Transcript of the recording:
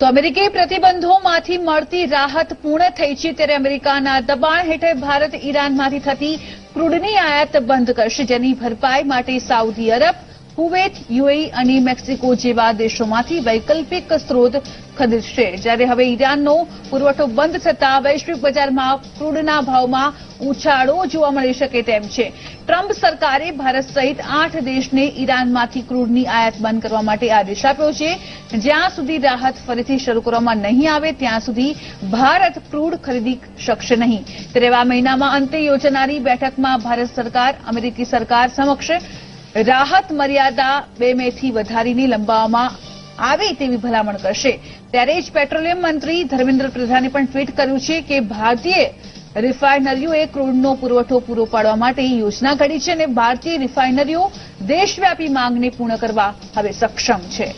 તો અમેરિકી પ્રતિબંધોમાંથી મળતી રાહત પૂર્ણ થઈ છે ત્યારે અમેરિકાના દબાણ હેઠળ ભારત ઈરાનમાંથી થતી ક્રૂડની આયાત બંધ કરશે જેની ભરપાઈ માટે સાઉદી અરબ કુવેત, યુએઈ અને મેક્સિકો જેવા દેશોમાંથી વૈકલ્પિક સ્ત્રોત ખરીદશે જ્યારે હવે ઈરાનનો પુરવઠો બંધ થતાં વૈશ્વિક બજારમાં ક્રૂડના ભાવમાં ઉછાળો જોવા મળી શકે તેમ છે. ટ્રમ્પ સરકારે ભારત સહિત આઠ દેશને ઈરાનમાંથી ક્રૂડની આયાત બંધ કરવા માટે આદેશ આપ્યો છે. જ્યાં સુધી રાહત ફરીથી શરૂ કરવામાં નહીં આવે, ત્યાં સુધી ભારત ક્રૂડ ખરીદી શકશે નહીં. આ મહિનામાં અંતે યોજાનારી બેઠકમાં ભારત સરકાર, અમેરિકી સરકાર સમક્ષ રાહત મર્યાદા બે મેથી વધારીની લંબાવવામાં આવે તેવી ભલામણ કરશે. ત્યારે જ પેટ્રોલિયમ મંત્રી ધર્મેન્દ્ર પ્રધાને પણ ટ્વીટ કર્યું છે કે ભારતીય રિફાઇનરીઓએ ક્રૂડનો પુરવઠો પૂરો પાડવા માટે યોજના ઘડી છે અને ભારતીય રિફાઇનરીઓ દેશવ્યાપી માંગને પૂર્ણ કરવા હવે સક્ષમ છે.